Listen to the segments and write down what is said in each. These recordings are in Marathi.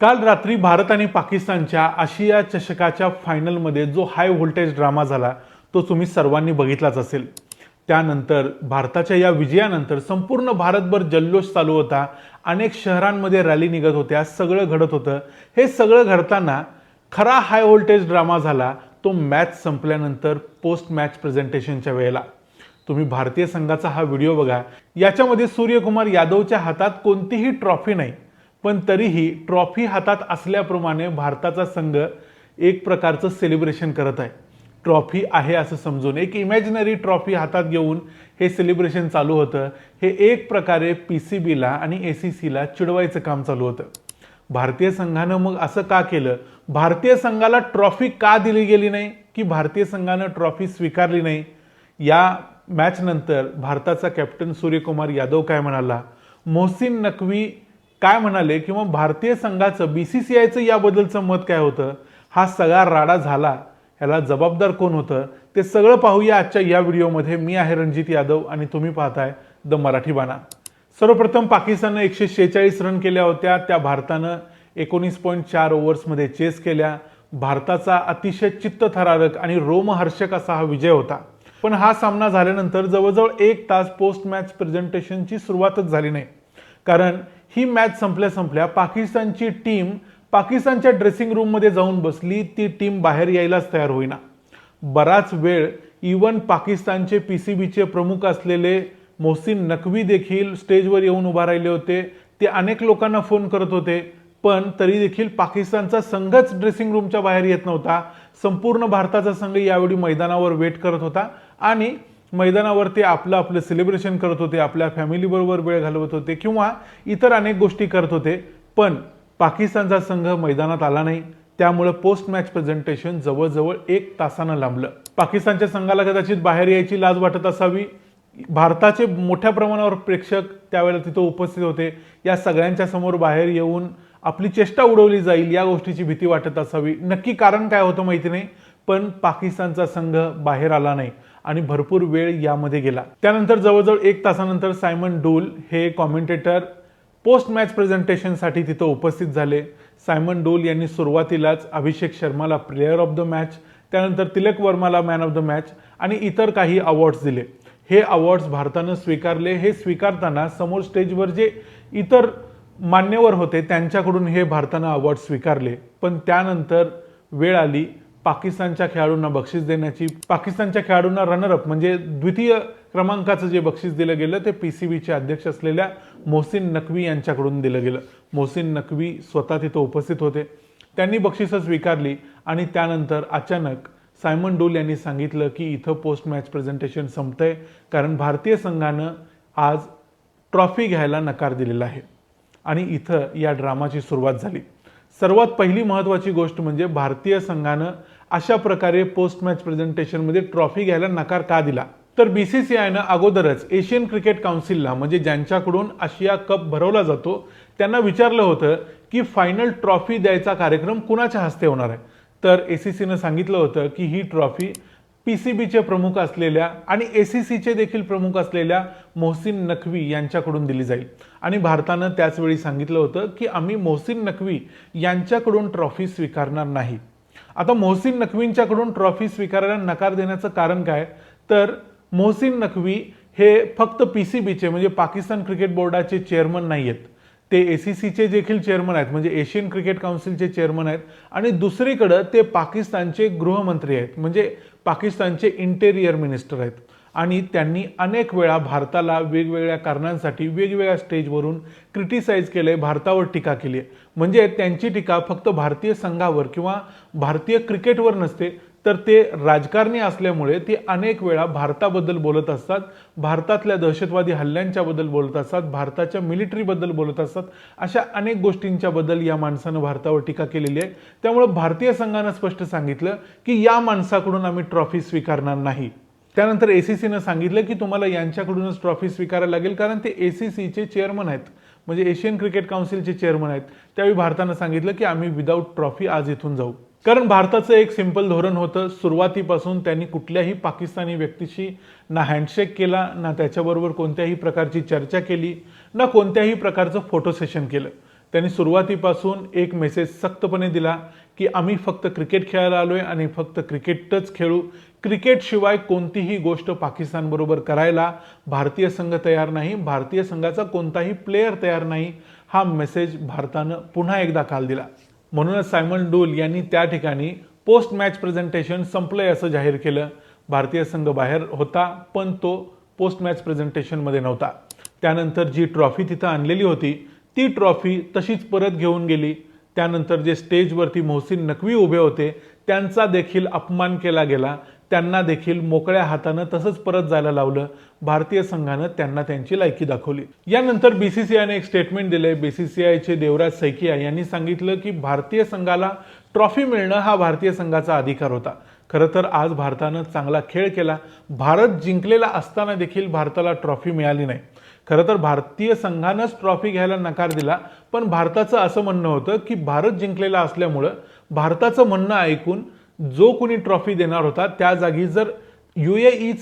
काल रात्री भारत आणि पाकिस्तानच्या आशिया चषकाच्या फायनलमध्ये जो हाय व्होल्टेज ड्रामा झाला तो तुम्ही सर्वांनी बघितलाच असेल. त्यानंतर भारताच्या या विजयानंतर संपूर्ण भारतभर जल्लोष चालू होता. अनेक शहरांमध्ये रॅली निघत होत्या सगळं घडत होतं. हे सगळं घडताना खरा हाय व्होल्टेज ड्रामा झाला तो मॅच संपल्यानंतर पोस्ट मॅच प्रेझेंटेशनच्या वेळेला. तुम्ही भारतीय संघाचा हा व्हिडिओ बघा. याच्यामध्ये सूर्यकुमार यादवच्या हातात कोणतीही ट्रॉफी नाही. पण तरीही ट्रॉफी हातात असल्याप्रमाणे भारताचा संघ एक प्रकारचं सेलिब्रेशन करत आहे. ट्रॉफी आहे असं समजून एक इमॅजिनरी ट्रॉफी हातात घेऊन हे सेलिब्रेशन चालू होतं. हे एक प्रकारे पी सी बीला आणि ए सी सीला चिडवायचं काम चालू होतं. भारतीय संघानं मग असं का केलं? भारतीय संघाला ट्रॉफी का दिली गेली नाही? की भारतीय संघानं ट्रॉफी स्वीकारली नाही? या मॅचनंतर भारताचा कॅप्टन सूर्यकुमार यादव काय म्हणाला? मोहसिन नकवी काय म्हणाले किंवा भारतीय संघाचं बी सी सी आयचं याबद्दलचं मत काय होतं? हा सगळा राडा झाला. ह्याला जबाबदार कोण होतं? ते सगळं पाहूया आजच्या या व्हिडिओमध्ये. मी आहे रणजित यादव आणि तुम्ही पाहताय द मराठी बाणा. सर्वप्रथम पाकिस्ताननं एकशे शेहेचाळीस रन केल्या होत्या. त्या भारतानं एकोणीस पॉईंट चार ओव्हर्समध्ये चेस केल्या. भारताचा अतिशय चित्तथरारक आणि रोमहर्षक असा हा विजय होता. पण हा सामना झाल्यानंतर जवळजवळ एक तास पोस्ट मॅच प्रेझेंटेशनची सुरुवातच झाली नाही. कारण ही मॅच संपल्या संपल्या पाकिस्तानची टीम पाकिस्तानच्या ड्रेसिंग रूममध्ये जाऊन बसली ती टीम बाहेर यायलाच तयार होईना. बराच वेळ इवन पाकिस्तानचे पी सी बीचे प्रमुख असलेले मोहसिन नकवी देखील स्टेजवर येऊन उभा राहिले होते. ते अनेक लोकांना फोन करत होते पण तरी देखील पाकिस्तानचा संघच ड्रेसिंग रूमच्या बाहेर येत नव्हता. संपूर्ण भारताचा संघ यावेळी मैदानावर वेट करत होता आणि मैदानावरती आपलं आपलं सेलिब्रेशन करत होते आपल्या फॅमिलीबरोबर वेळ घालवत होते किंवा इतर अनेक गोष्टी करत होते पण पाकिस्तानचा संघ मैदानात आला नाही. त्यामुळं पोस्ट मॅच प्रेझेंटेशन जवळजवळ एक तासानं लांबलं. पाकिस्तानच्या संघाला कदाचित बाहेर यायची लाज वाटत असावी. भारताचे मोठ्या प्रमाणावर प्रेक्षक त्यावेळेला तिथं उपस्थित होते. या सगळ्यांच्या समोर बाहेर येऊन आपली चेष्टा उडवली जाईल या गोष्टीची भीती वाटत असावी. नक्की कारण काय होतं माहिती नाही पण पाकिस्तानचा संघ बाहेर आला नाही. आणि भरपूर वेळ यामध्ये गेला. त्यानंतर जवळजवळ एक तासानंतर सायमन डोल हे कॉमेंटेटर पोस्ट मॅच प्रेझेंटेशनसाठी तिथं उपस्थित झाले. सायमन डोल यांनी सुरुवातीलाच अभिषेक शर्माला प्लेअर ऑफ द मॅच त्यानंतर तिलक वर्माला मॅन ऑफ द मॅच आणि इतर काही अवॉर्ड्स दिले. हे अवॉर्ड्स भारतानं स्वीकारले. हे स्वीकारताना समोर स्टेजवर जे इतर मान्यवर होते त्यांच्याकडून हे भारतानं अवॉर्ड स्वीकारले. पण त्यानंतर वेळ आली. पाकिस्तानच्या खेळाडूंना बक्षीस देण्याची पाकिस्तानच्या खेळाडूंना रनरअप म्हणजे द्वितीय क्रमांकाचं जे बक्षीस दिलं गेलं ते पी सी बीचे अध्यक्ष असलेल्या मोहसिन नकवी यांच्याकडून दिलं गेलं. मोहसिन नकवी स्वतः तिथं उपस्थित होते. त्यांनी बक्षिसं स्वीकारली आणि त्यानंतर अचानक सायमन डोल यांनी सांगितलं की इथं पोस्ट मॅच प्रेझेंटेशन संपतंय कारण भारतीय संघानं आज ट्रॉफी घ्यायला नकार दिलेला आहे. आणि इथं या ड्रामाची सुरुवात झाली. सर्वात पहिली महत्त्वाची गोष्ट म्हणजे भारतीय संघानं अशा प्रकारे पोस्ट मॅच प्रेझेंटेशनमध्ये ट्रॉफी घ्यायला नकार का दिला? तर बी सी सी आयनं अगोदरच एशियन क्रिकेट काउन्सिलला म्हणजे ज्यांच्याकडून आशिया कप भरवला जातो त्यांना विचारलं होतं की फायनल ट्रॉफी द्यायचा कार्यक्रम कुणाच्या हस्ते होणार आहे? तर ए सी सीनं सांगितलं होतं की ही ट्रॉफी पी सी बीचे प्रमुख असलेल्या आणि ए सी सीचे देखील प्रमुख असलेल्या मोहसिन नकवी यांच्याकडून दिली जाईल. आणि भारतानं त्याचवेळी सांगितलं होतं की आम्ही मोहसिन नकवी यांच्याकडून ट्रॉफी स्वीकारणार नाही. आता मोहसिन नकवींच्याकडून ट्रॉफी स्वीकारायला नकार देण्याचं कारण काय? तर मोहसिन नकवी हे फक्त पी सी बीचे म्हणजे पाकिस्तान क्रिकेट बोर्डाचे चेअरमन नाही आहेत ते ए सी सीचे देखील चेअरमन आहेत म्हणजे एशियन क्रिकेट काउन्सिलचे चेअरमन आहेत. आणि दुसरीकडं ते पाकिस्तानचे गृहमंत्री आहेत म्हणजे पाकिस्तानचे इंटेरियर मिनिस्टर आहेत. आणि त्यांनी अनेक वेळा भारताला वेगवेगळ्या कारणांसाठी वेगवेगळ्या स्टेजवरून क्रिटिसाइज आहे भारतावर टीका केली आहे म्हणजे त्यांची टीका फक्त भारतीय संघावर किंवा भारतीय क्रिकेटवर नसते तर ते राजकारणी असल्यामुळे ते अनेक वेळा भारताबद्दल बोलत असतात भारतातल्या दहशतवादी हल्ल्यांच्याबद्दल बोलत असतात भारताच्या मिलिटरीबद्दल बोलत असतात अशा अनेक गोष्टींच्याबद्दल या माणसानं भारतावर टीका केलेली आहे. त्यामुळे भारतीय संघानं स्पष्ट सांगितलं की या माणसाकडून आम्ही ट्रॉफी स्वीकारणार नाही. त्यानंतर ए सी सीनं सांगितलं की तुम्हाला यांच्याकडूनच ट्रॉफी स्वीकारायला लागेल कारण ते ए सी सीचे चेअरमन आहेत. म्हणजे एशियन क्रिकेट काउन्सिलचे चेअरमन आहेत. त्यावेळी भारतानं सांगितलं की आम्ही विदाऊट ट्रॉफी आज इथून जाऊ. कारण भारताचं एक सिंपल धोरण होतं सुरुवातीपासून त्यांनी कुठल्याही पाकिस्तानी व्यक्तीशी ना हँडशेक केला ना त्याच्याबरोबर कोणत्याही प्रकारची चर्चा केली ना कोणत्याही प्रकारचं फोटो सेशन केलं. त्यांनी सुरुवातीपासून एक मेसेज सक्तपणे दिला की आम्ही फक्त क्रिकेट खेळायला आलो आहे आणि फक्त क्रिकेटच खेळू. क्रिकेटशिवाय कोणतीही गोष्ट पाकिस्तानबरोबर करायला भारतीय संघ तयार नाही भारतीय संघाचा कोणताही प्लेयर तयार नाही. हा मेसेज भारतानं पुन्हा एकदा काल दिला. म्हणूनच सायमन डोल यांनी त्या ठिकाणी पोस्ट मॅच प्रेझेंटेशन संपलंय असं जाहीर केलं. भारतीय संघ बाहेर होता पण तो पोस्ट मॅच प्रेझेंटेशनमध्ये नव्हता. त्यानंतर जी ट्रॉफी तिथं आणलेली होती ती ट्रॉफी तशीच परत घेऊन गेली. त्यानंतर जे स्टेजवरती मोहसिन नकवी उभे होते त्यांचा देखील अपमान केला गेला. त्यांना देखील मोकळ्या हातानं तसंच परत जायला लावलं. भारतीय संघानं त्यांना त्यांची लायकी दाखवली. यानंतर बीसीसीआयने एक स्टेटमेंट दिले बीसीसीआयचे देवराज सैकिया यांनी सांगितलं की भारतीय संघाला ट्रॉफी मिळणं हा भारतीय संघाचा अधिकार होता. खरं तर आज भारतानं चांगला खेळ केला. भारत जिंकलेला असताना देखील भारताला ट्रॉफी मिळाली नाही. खरं तर भारतीय संघानंच ट्रॉफी घ्यायला नकार दिला. पण भारताचं असं म्हणणं होतं की भारत जिंकलेला असल्यामुळं भारताचं म्हणणं ऐकून जो कोणी ट्रॉफी देणार होता त्या जागी जर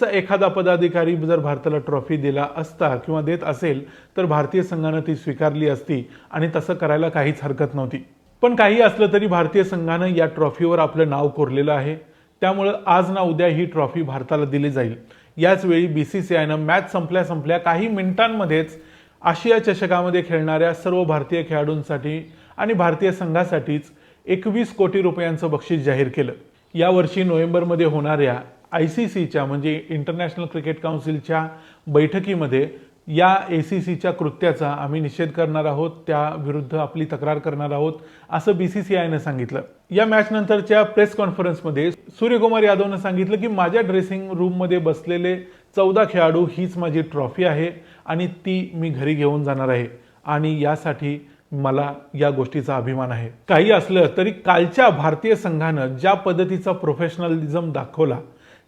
चा एखादा पदाधिकारी जर भारताला ट्रॉफी दिला असता किंवा देत असेल तर भारतीय संघानं ती स्वीकारली असती आणि तसं करायला काहीच हरकत नव्हती. पण काही असलं तरी भारतीय संघानं या ट्रॉफीवर आपलं नाव कोरलेलं आहे. त्यामुळं आज ना उद्या ही ट्रॉफी भारताला दिली जाईल. याचवेळी बी सी सी आयनं मॅच संपल्या संपल्या काही मिनिटांमध्येच आशिया चषकामध्ये खेळणाऱ्या सर्व भारतीय खेळाडूंसाठी आणि भारतीय संघासाठीच एकवीस कोटी रुपयांचं बक्षीस जाहीर केलं. यावर्षी नोव्हेंबरमध्ये होणाऱ्या आय सी सीच्या म्हणजे इंटरनॅशनल क्रिकेट काउन्सिलच्या बैठकीमध्ये या ए सी सीच्या कृत्याचा आम्ही निषेध करणार आहोत त्या विरुद्ध आपली तक्रार करणार आहोत असं बी सी सी आयनं सांगितलं. या मॅच नंतरच्या प्रेस कॉन्फरन्समध्ये सूर्यकुमार यादवनं सांगितलं की माझ्या ड्रेसिंग रूममध्ये बसलेले चौदा खेळाडू हीच माझी ट्रॉफी आहे आणि ती मी घरी घेऊन जाणार आहे आणि यासाठी मला या गोष्टीचा अभिमान आहे. काही असलं तरी कालच्या भारतीय संघानं ज्या पद्धतीचा प्रोफेशनलिझम दाखवला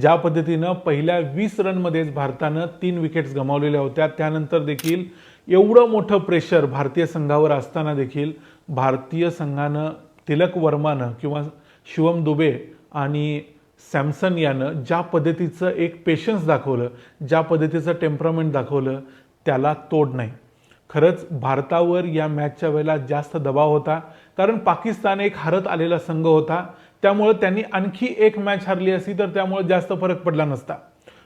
ज्या पद्धतीनं पहिल्या वीस रनमध्येच भारतानं तीन विकेट्स गमावलेल्या होत्या त्यानंतर देखील एवढं मोठं प्रेशर भारतीय संघावर असताना देखील भारतीय संघानं तिलक वर्मानं किंवा शिवम दुबे आणि सॅमसन यानं ज्या पद्धतीचं एक पेशन्स दाखवलं ज्या पद्धतीचं टेम्परामेंट दाखवलं त्याला तोड नाही. खरंच भारतावर या मॅचच्या वेळेला जास्त दबाव होता. कारण पाकिस्तान एक हरत आलेला संघ होता. त्यामुळं त्यांनी आणखी एक मॅच हरली असती तर त्यामुळे जास्त फरक पडला नसता.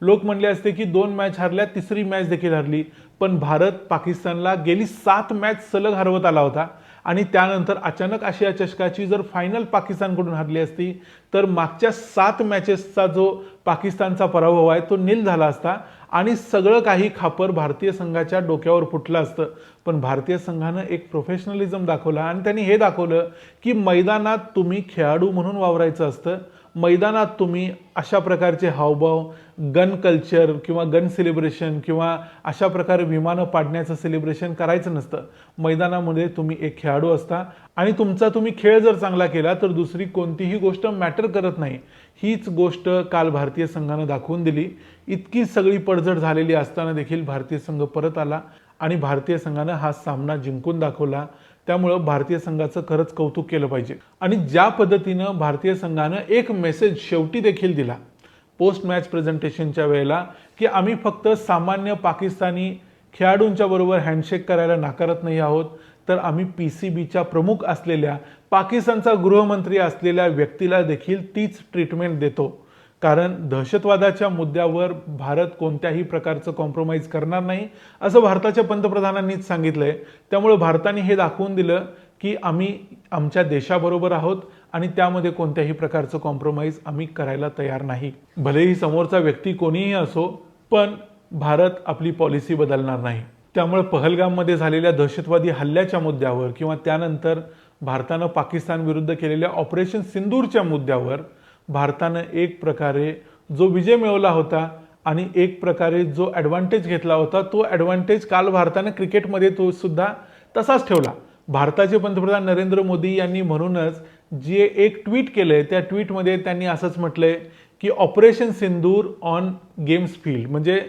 लोक म्हणले असते की दोन मॅच हरल्या तिसरी मॅच देखील हरली. पण भारत पाकिस्तानला गेली सात मॅच सलग हरवत आला होता. आणि त्यानंतर अचानक आशिया चषकाची जर फायनल पाकिस्तानकडून हरली असती तर मागच्या सात मॅचेसचा जो पाकिस्तानचा पराभव आहे तो नील झाला असता आणि सगळं काही खापर भारतीय संघाच्या डोक्यावर फुटलं असतं. पण भारतीय संघानं एक प्रोफेशनलिझम दाखवला आणि त्यांनी हे दाखवलं की मैदानात तुम्ही खेळाडू म्हणून वावरायचं असतं. मैदानात तुम्ही अशा प्रकारचे हावभाव गन कल्चर किंवा गन सेलिब्रेशन किंवा अशा प्रकारे विमानं पाडण्याचं सेलिब्रेशन करायचं नसतं. मैदानामध्ये तुम्ही एक खेळाडू असता आणि तुमचा तुम्ही खेळ जर चांगला केला तर दुसरी कोणतीही गोष्ट मॅटर करत नाही. हीच गोष्ट काल भारतीय संघानं दाखवून दिली. इतकी सगळी पडझड झालेली असताना देखील भारतीय संघ परत आला आणि भारतीय संघानं हा सामना जिंकून दाखवला. त्यामुळं भारतीय संघाचं खरंच कौतुक केलं पाहिजे. आणि ज्या पद्धतीनं भारतीय संघानं एक मेसेज शेवटी देखील दिला पोस्ट मॅच प्रेझेंटेशनच्या वेळेला की आम्ही फक्त सामान्य पाकिस्तानी खेळाडूंच्या बरोबर हँडशेक करायला नाकारत नाही आहोत तर आम्ही पी सी बीच्या प्रमुख असलेल्या पाकिस्तानचा गृहमंत्री असलेल्या व्यक्तीला देखील तीच ट्रीटमेंट देतो. कारण दहशतवादाच्या मुद्द्यावर भारत कोणत्याही प्रकारचं कॉम्प्रोमाइज करणार नाही असं भारताच्या पंतप्रधानांनीच सांगितलंय. त्यामुळं भारताने हे दाखवून दिलं की आम्ही आमच्या देशाबरोबर आहोत आणि त्यामध्ये कोणत्याही प्रकारचं कॉम्प्रोमाइज आम्ही करायला तयार नाही. भलेही समोरचा व्यक्ती कोणीही असो पण भारत आपली पॉलिसी बदलणार नाही. त्यामुळे पहलगाममध्ये झालेल्या दहशतवादी हल्ल्याच्या मुद्द्यावर किंवा त्यानंतर भारतानं पाकिस्तान विरुद्ध केलेल्या ऑपरेशन सिंदूरच्या मुद्द्यावर भारतानं एक प्रकारे जो विजय मिळवला होता आणि एक प्रकारे जो ॲडव्हान्टेज घेतला होता तो ॲडव्हान्टेज काल भारतानं क्रिकेटमध्ये तो सुद्धा तसाच ठेवला. भारताचे पंतप्रधान नरेंद्र मोदी यांनी म्हणूनच जे एक ट्विट केलं आहे त्या ट्विटमध्ये त्यांनी असंच म्हटलंय की operation Sindoor on games field म्हणजे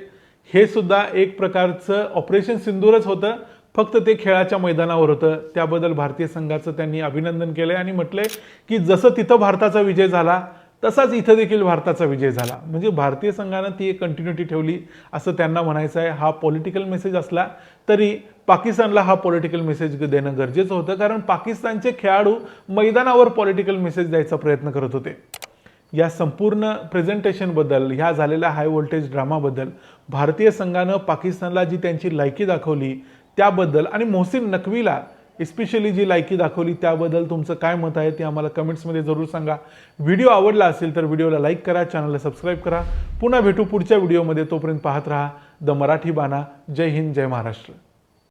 हे सुद्धा एक प्रकारचं ऑपरेशन सिंदूरच होतं फक्त ते खेळाच्या मैदानावर होतं. त्याबद्दल भारतीय संघाचं त्यांनी अभिनंदन केलंय आणि म्हटलंय की जसं तिथं भारताचा विजय झाला तसाच इथं देखील भारताचा विजय झाला. म्हणजे भारतीय संघानं ती एक कंटिन्युटी ठेवली असं त्यांना म्हणायचं आहे. हा पॉलिटिकल मेसेज असला तरी पाकिस्तानला हा पॉलिटिकल मेसेज देणं गरजेचं होतं. कारण पाकिस्तानचे खेळाडू मैदानावर पॉलिटिकल मेसेज द्यायचा प्रयत्न करत होते. या संपूर्ण प्रेझेंटेशनबद्दल ह्या झालेल्या हाय व्होल्टेज ड्रामाबद्दल भारतीय संघानं पाकिस्तानला जी त्यांची लायकी दाखवली त्याबद्दल आणि मोहसिन नकवीला स्पेशली जी लायकी दाखवली त्याबद्दल तुमचं काय मत आहे ते आम्हाला कमेंट्समध्ये जरूर सांगा. व्हिडिओ आवडला असेल तर व्हिडिओला लाईक करा चॅनलला सबस्क्राईब करा. पुन्हा भेटू पुढच्या व्हिडिओमध्ये तोपर्यंत पाहत राहा. द मराठी बाणा. जय हिंद जय महाराष्ट्र.